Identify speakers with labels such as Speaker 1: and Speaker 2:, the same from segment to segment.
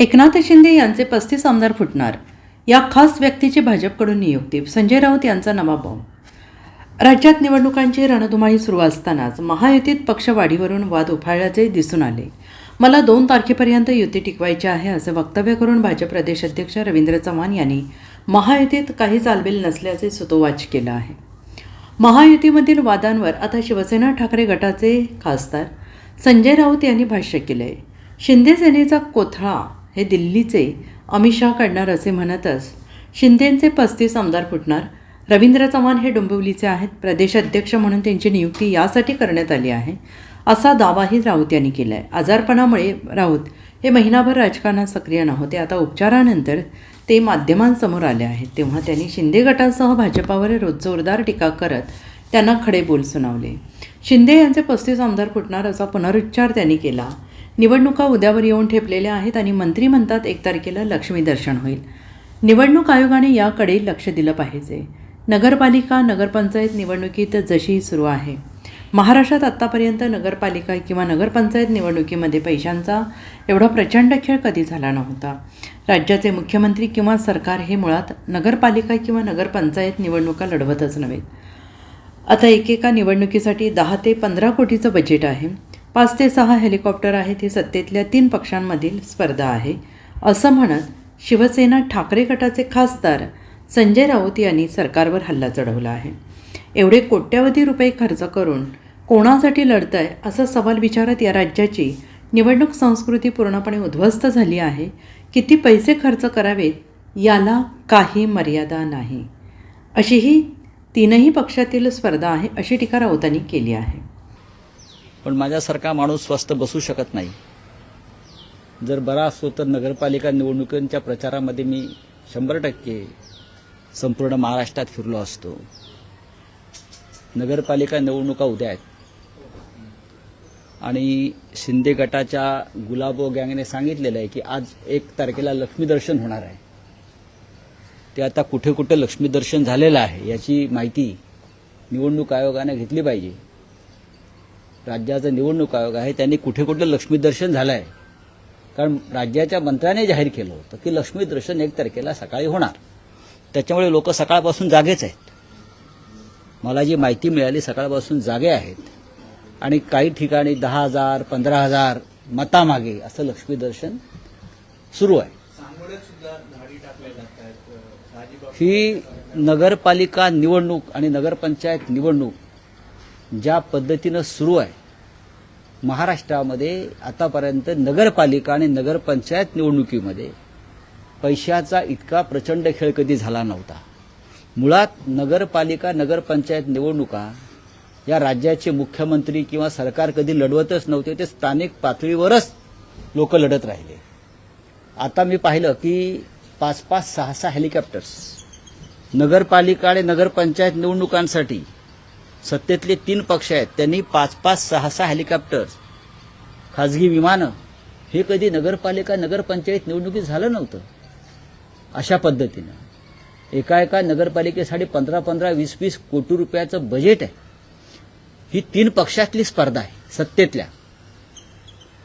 Speaker 1: एकनाथ शिंदे यांचे पस्तीस आमदार फुटणार. या खास व्यक्तीची भाजपकडून नियुक्ती. संजय राऊत यांचा नवा बॉम्ब राज्यात निवडणुकांची रणधुमाळी सुरू असतानाच महायुतीत पक्षवाढीवरून वाद उफाळल्याचे दिसून आले. मला दोन तारखेपर्यंत युती टिकवायची आहे असं वक्तव्य करून भाजप प्रदेश अध्यक्ष रवींद्र चव्हाण यांनी महायुतीत काही चालबेल नसल्याचे सुतोवाच केलं आहे. महायुतीमधील वादांवर आता शिवसेना ठाकरे गटाचे खासदार संजय राऊत यांनी भाष्य केले आहे शिंदे सेनेचा कोथळा हे दिल्लीचे अमित शहा काढणार असे म्हणतच शिंदेंचे पस्तीस आमदार फुटणार. रवींद्र चव्हाण हे डोंबिवलीचे आहेत. प्रदेशाध्यक्ष म्हणून त्यांची नियुक्ती यासाठी करण्यात आली आहे. असा दावाही राऊत यांनी केला आहे आजारपणामुळे राऊत हे महिनाभर राजकारणात सक्रिय नव्हते. आता उपचारानंतर ते माध्यमांसमोर आले आहेत. तेव्हा त्यांनी शिंदे गटासह भाजपावर रोज जोरदार टीका करत त्यांना खडे बोल सुनावले. शिंदे यांचे पस्तीस आमदार फुटणार असा पुनरुच्चार त्यांनी केला. निवडणुका उद्यावर येऊन ठेपलेल्या आहेत आणि मंत्री म्हणतात एक तारखेला लक्ष्मी दर्शन होईल. निवडणूक आयोगाने याकडे लक्ष दिलं पाहिजे. नगरपालिका नगरपंचायत निवडणुकीत जशी सुरू आहे. महाराष्ट्रात आत्तापर्यंत नगरपालिका किंवा नगरपंचायत निवडणुकीमध्ये पैशांचा एवढा प्रचंड खेळ कधी झाला नव्हता. राज्याचे मुख्यमंत्री किंवा सरकार हे मुळात नगरपालिका किंवा नगरपंचायत निवडणुका लढवतच नव्हेत आता एकेका निवडणुकीसाठी दहा ते पंधरा कोटीचं बजेट आहे. पाच ते सहा हेलिकॉप्टर आहेत ही सत्तेतल्या तीन पक्षांमधील स्पर्धा आहे. असं म्हणत शिवसेना ठाकरे गटाचे खासदार संजय राऊत यांनी सरकारवर हल्ला चढवला आहे. एवढे कोट्यवधी रुपये खर्च करून कोणासाठी लढतंय असा सवाल विचारत या राज्याची निवडणूक संस्कृती पूर्णपणे उद्ध्वस्त झाली आहे. किती पैसे खर्च करावेत याला काही मर्यादा नाही. अशी ही तीनही पक्षातील स्पर्धा आहे अशी टीका राऊतांनी केली आहे.
Speaker 2: पण माझ्यासारखा माणूस स्वस्त बसू शकत नाही. जर बरा असतो तर नगरपालिका निवडणुकांच्या प्रचारामध्ये मी शंभर टक्के संपूर्ण महाराष्ट्रात फिरलो असतो. नगरपालिका निवडणुका उद्या आहेत. आणि शिंदे गटाच्या गुलाबो गँगने सांगितलेलं आहे की आज एक तारखेला लक्ष्मीदर्शन होणार आहे. ते आता कुठे कुठे लक्ष्मीदर्शन झालेलं आहे याची माहिती निवडणूक आयोगाने घेतली पाहिजे. राज्याचा निवडणूक आयोग आहे त्यांनी कुठे कुठे लक्ष्मीदर्शन झालं आहे कारण राज्याच्या मंत्र्याने जाहीर केलं होतं की लक्ष्मीदर्शन एक तारखेला सकाळी होणार. त्याच्यामुळे लोक सकाळपासून जागेच आहेत. मला जी माहिती मिळाली सकाळपासून जागे आहेत. आणि काही ठिकाणी दहा हजार पंधरा हजार मतामागे असं लक्ष्मीदर्शन सुरू आहे. ही नगरपालिका निवडणूक आणि नगरपंचायत निवडणूक ज्या पद्धतीनं सुरू आहे महाराष्ट्रामध्ये आतापर्यंत नगरपालिका आणि नगरपंचायत निवडणुकीमध्ये पैशाचा इतका प्रचंड खेळ कधी झाला नव्हता. मुळात नगरपालिका नगरपंचायत निवडणुका या राज्याचे मुख्यमंत्री किंवा सरकार कधी लढवतच नव्हते ते स्थानिक पातळीवरच लोक लढत राहिले. आता मी पाहिलं की पाच पाच सहा सहा हेलिकॉप्टर्स नगरपालिका आणि नगरपंचायत निवडणुकांसाठी सत्तेतले तीन पक्ष आहेत. त्यांनी पाच पाच सहा सहा हेलिकॉप्टर्स खाजगी विमानं हे कधी नगरपालिका नगरपंचायत निवडणुकीत झालं नव्हतं. अशा पद्धतीनं. एका एका नगरपालिकेसाठी पंधरा पंधरा वीस वीस कोटी रुपयाचं बजेट आहे. ही तीन पक्षातली स्पर्धा आहे सत्तेतल्या.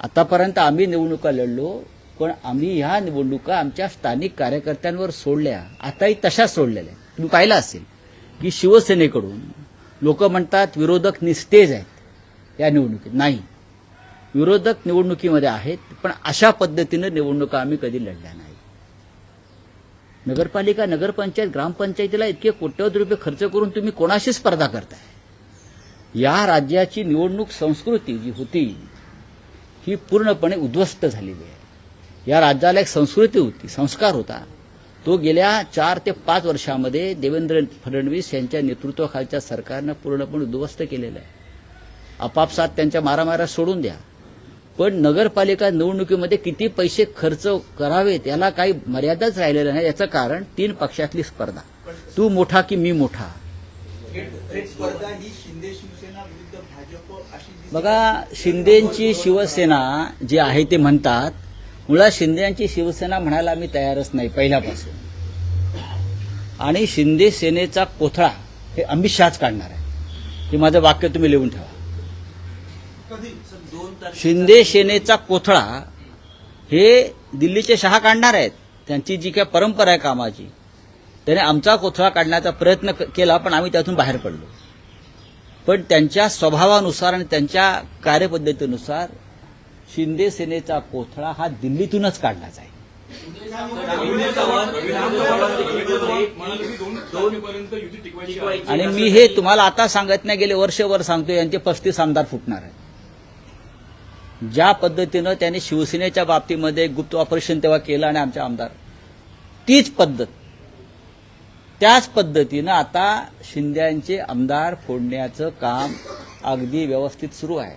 Speaker 2: आतापर्यंत आम्ही निवडणुका लढलो पण आम्ही ह्या निवडणुका आमच्या स्थानिक कार्यकर्त्यांवर सोडल्या. आताही तशाच सोडलेल्या तुम्ही पाहिलं असेल की शिवसेनेकडून लोक म्हणतात विरोधक निस्तेज आहेत या निवडणुकीत. नाही. विरोधक निवडणुकीमध्ये आहेत पण अशा पद्धतीनं निवडणुका आम्ही कधी लढल्या नाही. नगरपालिका नगरपंचायत ग्रामपंचायतीला इतके कोट्यवधी रुपये खर्च करून तुम्ही कोणाशी स्पर्धा करताय? या राज्याची निवडणूक संस्कृती जी होती ही पूर्णपणे उद्ध्वस्त झालेली आहे. या राज्याला एक संस्कृती होती संस्कार होता. तो गेल्या चार ते पाच वर्षामध्ये देवेंद्र फडणवीस यांच्या नेतृत्वाखालच्या सरकारनं पूर्णपणे उद्ध्वस्त केलेलं आहे. आपापसात त्यांच्या मारामाऱ्या सोडून द्या. पण नगरपालिका निवडणुकीमध्ये किती पैसे खर्च करावेत याला काही मर्यादाच राहिलेलं नाही. याचं कारण तीन पक्षातली स्पर्धा. तू मोठा की मी मोठा? बघा शिंदेची शिवसेना जी आहे ते म्हणतात मुळात शिंदेची शिवसेना म्हणायला मी तयारच नाही पहिल्यापासून. आणि शिंदे सेनेचा कोथळा हे अमित शहाच काढणार आहे. हे माझं वाक्य तुम्ही लिहून ठेवा. शिंदे सेनेचा कोथळा हे दिल्लीचे शहा काढणार आहेत. त्यांची जी काय परंपरा आहे कामाची त्याने आमचा कोथळा काढण्याचा प्रयत्न केला पण आम्ही त्यातून बाहेर पडलो. पण त्यांच्या स्वभावानुसार आणि त्यांच्या कार्यपद्धतीनुसार शिंदे सेनेचा कोथळा हा दिल्लीतूनच काढलाच आहे आणि मी हे तुम्हाला आता सांगत नाही गेले वर्षभर सांगतो यांचे पस्तीस आमदार फुटणार आहेत. ज्या पद्धतीनं त्यांनी शिवसेनेच्या बाबतीमध्ये गुप्त ऑपरेशन तेव्हा केलं आणि आमचे आमदार तीच पद्धत. त्याच पद्धतीनं आता शिंद्यांचे आमदार फोडण्याचं काम अगदी व्यवस्थित सुरू आहे.